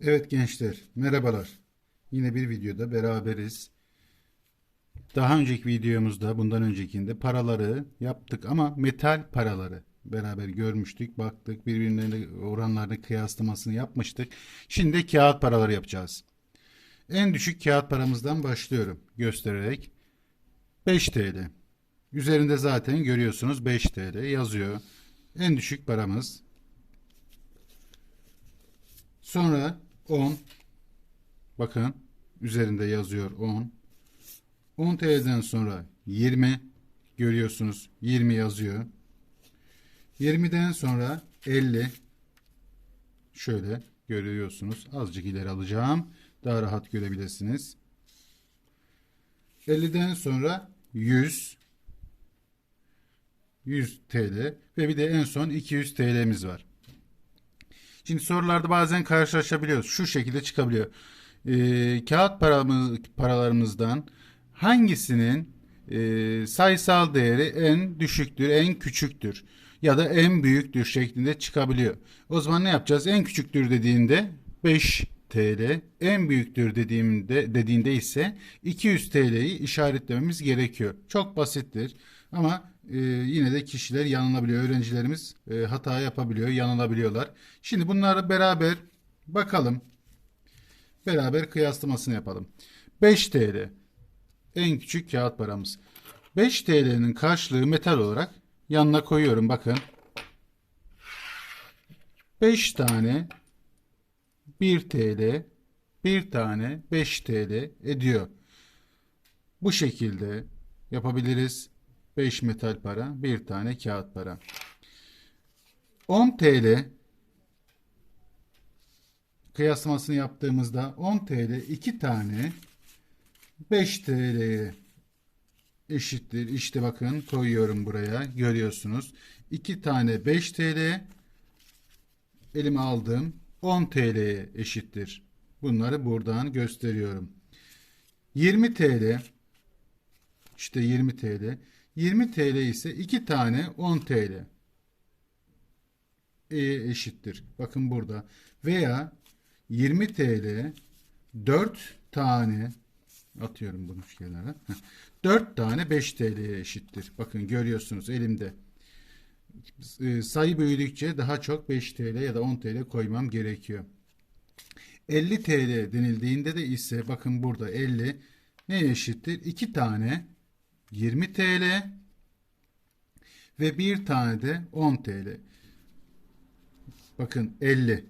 Evet gençler, merhabalar. Yine bir videoda beraberiz. Daha önceki videomuzda, bundan öncekinde paraları yaptık ama metal paraları beraber görmüştük, baktık, birbirlerine oranlarını kıyaslamasını yapmıştık. Şimdi kağıt paraları yapacağız. En düşük kağıt paramızdan başlıyorum göstererek. 5 TL. Üzerinde zaten görüyorsunuz 5 TL yazıyor. En düşük paramız Sonra 10. Bakın üzerinde yazıyor 10. 10 TL'den sonra 20 görüyorsunuz 20 yazıyor. 20'den sonra 50 şöyle görüyorsunuz. Azıcık ileri alacağım. Daha rahat görebilirsiniz. 50'den sonra 100 100 TL ve bir de en son 200 TL'miz var. Şimdi sorularda bazen karşılaşabiliyoruz. Şu şekilde çıkabiliyor. Ee, kağıt paramız, paralarımızdan hangisinin e, sayısal değeri en düşüktür, en küçüktür ya da en büyüktür şeklinde çıkabiliyor. O zaman ne yapacağız? En küçüktür dediğinde 5 TL, en büyüktür dediğimde dediğinde ise 200 TL'yi işaretlememiz gerekiyor. Çok basittir ama e, yine de kişiler yanılabiliyor. Öğrencilerimiz e, hata yapabiliyor, yanılabiliyorlar. Şimdi bunları beraber bakalım. Beraber kıyaslamasını yapalım. 5 TL en küçük kağıt paramız. 5 TL'nin karşılığı metal olarak yanına koyuyorum. Bakın. 5 tane 1 TL, 1 tane 5 TL ediyor. Bu şekilde yapabiliriz. 5 metal para, 1 tane kağıt para. 10 TL kıyaslamasını yaptığımızda 10 TL 2 tane 5 TL'ye eşittir. İşte bakın koyuyorum buraya. Görüyorsunuz. 2 tane 5 TL elime aldım. 10 TL'ye eşittir. Bunları buradan gösteriyorum. 20 TL işte 20 TL. 20 TL ise 2 tane 10 TL e eşittir. Bakın burada. Veya 20 TL 4 tane atıyorum bunu kenara. 4 tane 5 TL'ye eşittir. Bakın görüyorsunuz elimde. E, sayı büyüdükçe daha çok 5 TL ya da 10 TL koymam gerekiyor. 50 TL denildiğinde de ise bakın burada 50 ne eşittir? 2 tane 20 TL ve bir tane de 10 TL. Bakın 50.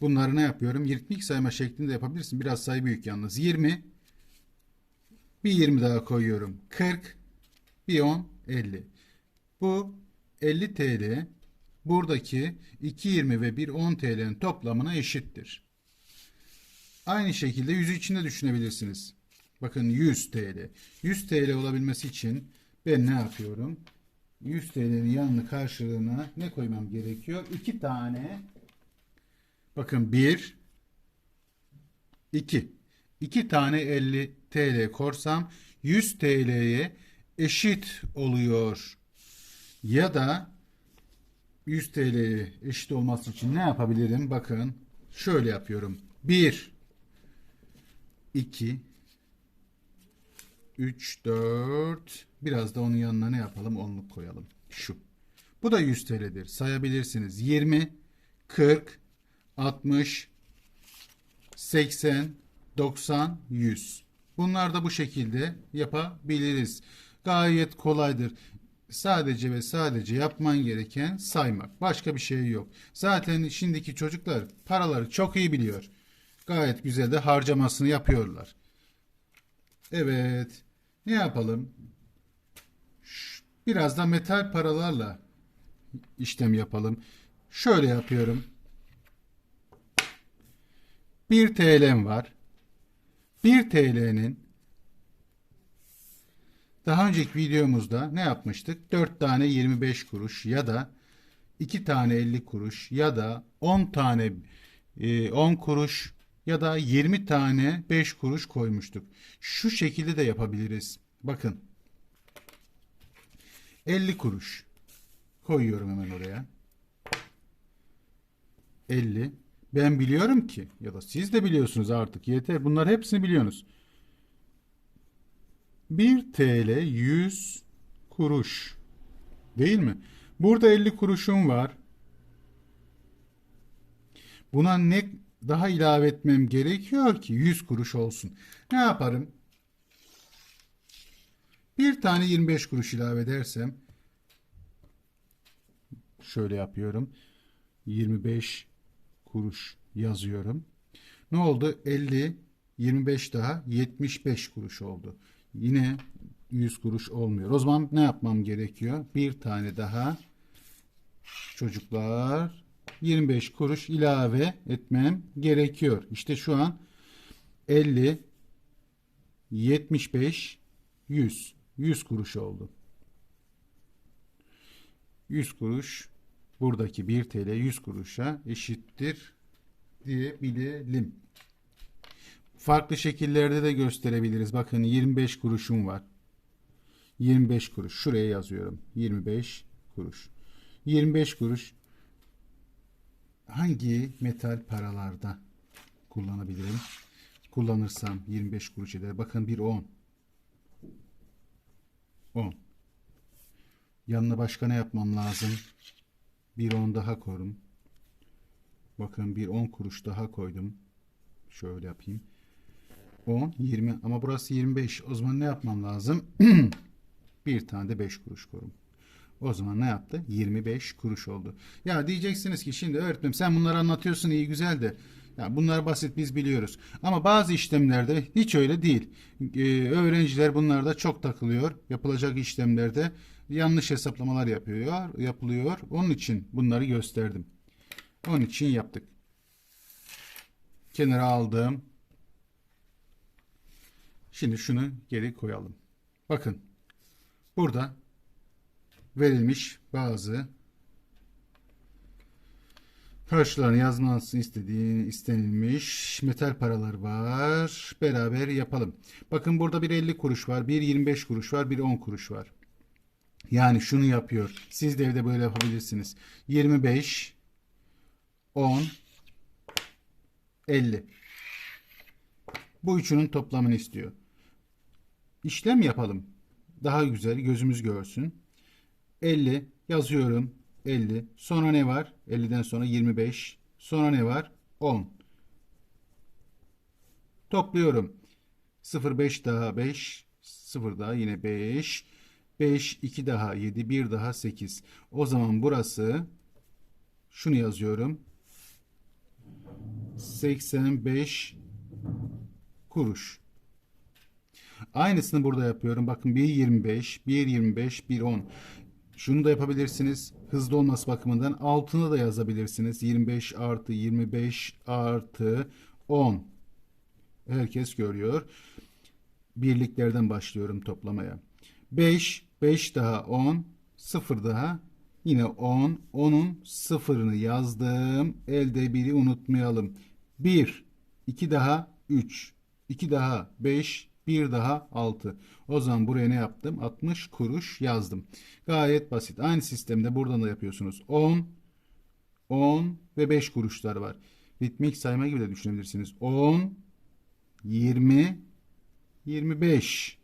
Bunları ne yapıyorum? Ritmik sayma şeklinde yapabilirsin. Biraz sayı büyük yalnız. 20 bir 20 daha koyuyorum. 40 bir 10 50. Bu 50 TL buradaki 2.20 ve 1.10 TL'nin toplamına eşittir. Aynı şekilde 100 içinde düşünebilirsiniz. Bakın 100 TL. 100 TL olabilmesi için ben ne yapıyorum? 100 TL'nin yanını karşılığına ne koymam gerekiyor? 2 tane bakın 1 2 2 tane 50 TL korsam 100 TL'ye eşit oluyor. Ya da 100 TL'ye eşit olması için ne yapabilirim? Bakın şöyle yapıyorum. 1 2 3 4 biraz da onun yanına ne yapalım? Onluk koyalım. Şu. Bu da 100 TL'dir. Sayabilirsiniz. 20 40 60 80 90 100. Bunlar da bu şekilde yapabiliriz. Gayet kolaydır. Sadece ve sadece yapman gereken saymak. Başka bir şey yok. Zaten şimdiki çocuklar paraları çok iyi biliyor. Gayet güzel de harcamasını yapıyorlar. Evet. Ne yapalım? Biraz da metal paralarla işlem yapalım. Şöyle yapıyorum. 1 TL'm var. 1 TL'nin daha önceki videomuzda ne yapmıştık? 4 tane 25 kuruş ya da 2 tane 50 kuruş ya da 10 tane e, 10 kuruş ya da 20 tane 5 kuruş koymuştuk. Şu şekilde de yapabiliriz. Bakın. 50 kuruş koyuyorum hemen oraya. 50 Ben biliyorum ki ya da siz de biliyorsunuz artık yeter. Bunlar hepsini biliyorsunuz. 1 TL 100 kuruş. Değil mi? Burada 50 kuruşum var. Buna ne daha ilave etmem gerekiyor ki 100 kuruş olsun. Ne yaparım? Bir tane 25 kuruş ilave edersem şöyle yapıyorum. 25 kuruş yazıyorum. Ne oldu? 50 25 daha 75 kuruş oldu. Yine 100 kuruş olmuyor. O zaman ne yapmam gerekiyor? Bir tane daha çocuklar 25 kuruş ilave etmem gerekiyor. İşte şu an 50 75 100 100 kuruş oldu. 100 kuruş buradaki 1 TL 100 kuruşa eşittir diyebilelim. Farklı şekillerde de gösterebiliriz. Bakın 25 kuruşum var. 25 kuruş. Şuraya yazıyorum. 25 kuruş. 25 kuruş hangi metal paralarda kullanabilirim? Kullanırsam 25 kuruş eder. Bakın bir 10. 10. Yanına başka ne yapmam lazım? Bir 10 daha korum. Bakın bir 10 kuruş daha koydum. Şöyle yapayım. 10, 20 ama burası 25. O zaman ne yapmam lazım? bir tane de 5 kuruş korum. O zaman ne yaptı? 25 kuruş oldu. Ya diyeceksiniz ki şimdi öğretmenim sen bunları anlatıyorsun iyi güzel de ya bunlar basit biz biliyoruz. Ama bazı işlemlerde hiç öyle değil. Ee, öğrenciler bunlarda çok takılıyor. Yapılacak işlemlerde yanlış hesaplamalar yapıyor, yapılıyor. Onun için bunları gösterdim. Onun için yaptık. Kenara aldım. Şimdi şunu geri koyalım. Bakın. Burada verilmiş bazı karşılarına yazılması istediği istenilmiş metal paralar var. Beraber yapalım. Bakın burada bir 50 kuruş var, bir 25 kuruş var, bir 10 kuruş var. Yani şunu yapıyor. Siz de evde böyle yapabilirsiniz. 25 10 50 Bu üçünün toplamını istiyor. İşlem yapalım. Daha güzel gözümüz görsün. 50 yazıyorum. 50. Sonra ne var? 50'den sonra 25. Sonra ne var? 10. Topluyorum. 0 5 daha 5. 0 daha yine 5. 5 2 daha 7 1 daha 8. O zaman burası şunu yazıyorum. 85 kuruş. Aynısını burada yapıyorum. Bakın 1.25, 1.25, 1.10. Şunu da yapabilirsiniz. Hızlı olması bakımından altına da yazabilirsiniz. 25 artı 25 artı 10. Herkes görüyor. Birliklerden başlıyorum toplamaya. 5, 5 daha 10, 0 daha yine 10. 10'un sıfırını yazdım. Elde biri unutmayalım. 1, 2 daha 3, 2 daha 5, bir daha 6. O zaman buraya ne yaptım? 60 kuruş yazdım. Gayet basit. Aynı sistemde buradan da yapıyorsunuz. 10, 10 ve 5 kuruşlar var. Ritmik sayma gibi de düşünebilirsiniz. 10, 20, 25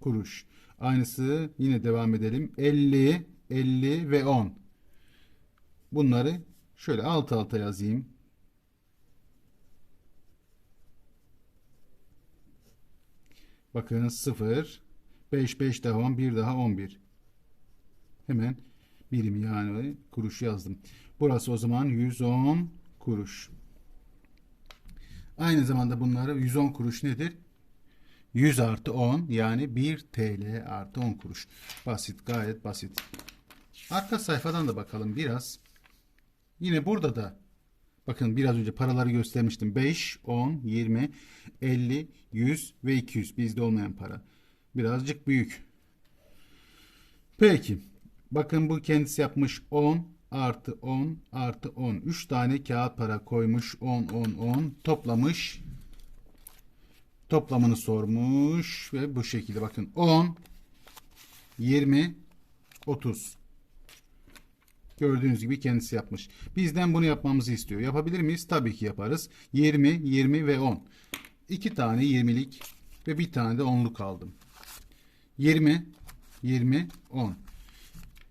kuruş. Aynısı yine devam edelim. 50, 50 ve 10. Bunları şöyle alt alta yazayım. Bakın 0, 5, 5 daha 10, 1 daha 11. Hemen birim yani kuruş yazdım. Burası o zaman 110 kuruş. Aynı zamanda bunları 110 kuruş nedir? 100 artı 10 yani 1 TL artı 10 kuruş. Basit gayet basit. Arka sayfadan da bakalım biraz. Yine burada da Bakın biraz önce paraları göstermiştim. 5, 10, 20, 50, 100 ve 200. Bizde olmayan para. Birazcık büyük. Peki. Bakın bu kendisi yapmış 10 artı 10 artı 10. 3 tane kağıt para koymuş. 10, 10, 10. Toplamış. Toplamını sormuş. Ve bu şekilde bakın. 10, 20, 30. Gördüğünüz gibi kendisi yapmış. Bizden bunu yapmamızı istiyor. Yapabilir miyiz? Tabii ki yaparız. 20, 20 ve 10. İki tane 20'lik ve bir tane de 10'luk aldım. 20, 20, 10.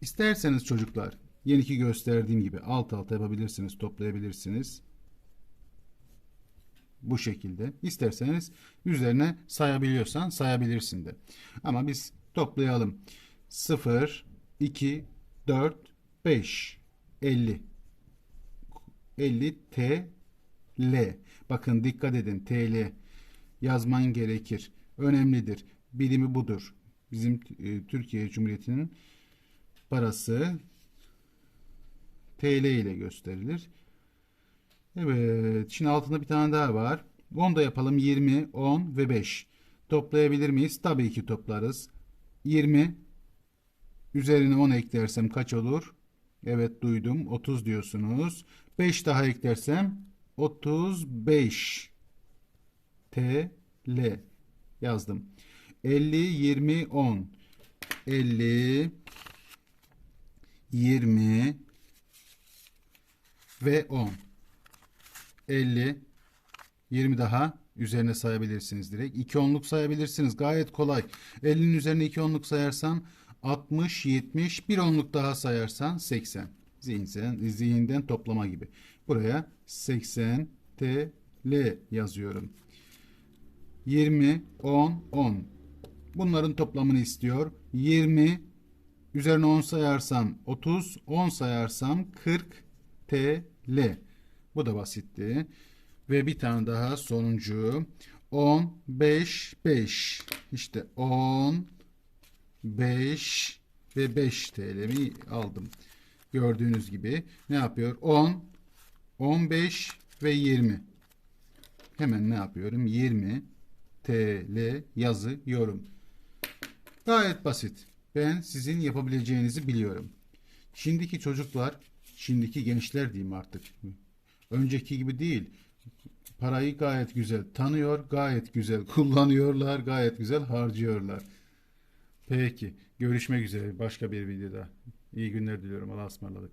İsterseniz çocuklar yeniki gösterdiğim gibi alt alta yapabilirsiniz, toplayabilirsiniz. Bu şekilde. İsterseniz üzerine sayabiliyorsan sayabilirsin de. Ama biz toplayalım. 0, 2, 4, 5, 50. 50 TL. Bakın dikkat edin TL yazman gerekir. Önemlidir. Birimi budur. Bizim e, Türkiye Cumhuriyeti'nin parası TL ile gösterilir. Evet. Şimdi altında bir tane daha var. 10 da yapalım. 20, 10 ve 5. Toplayabilir miyiz? Tabii ki toplarız. 20 üzerine 10 eklersem kaç olur? Evet duydum. 30 diyorsunuz. 5 daha eklersem 35 TL yazdım. 50 20 10 50 20 ve 10 50 20 daha üzerine sayabilirsiniz direkt. 2 onluk sayabilirsiniz. Gayet kolay. 50'nin üzerine 2 onluk sayarsan 60, 70, bir onluk daha sayarsan 80. Zihinsel, zihinden toplama gibi. Buraya 80 TL yazıyorum. 20, 10, 10. Bunların toplamını istiyor. 20 üzerine 10 sayarsam 30, 10 sayarsam 40 TL. Bu da basitti. Ve bir tane daha sonuncu. 10, 5, 5. İşte 10, 5 ve 5 TL'mi aldım. Gördüğünüz gibi ne yapıyor? 10, 15 ve 20. Hemen ne yapıyorum? 20 TL yazıyorum. Gayet basit. Ben sizin yapabileceğinizi biliyorum. Şimdiki çocuklar, şimdiki gençler diyeyim artık. Önceki gibi değil. Parayı gayet güzel tanıyor, gayet güzel kullanıyorlar, gayet güzel harcıyorlar. Peki, görüşmek üzere başka bir videoda. İyi günler diliyorum. Allah'a ısmarladık.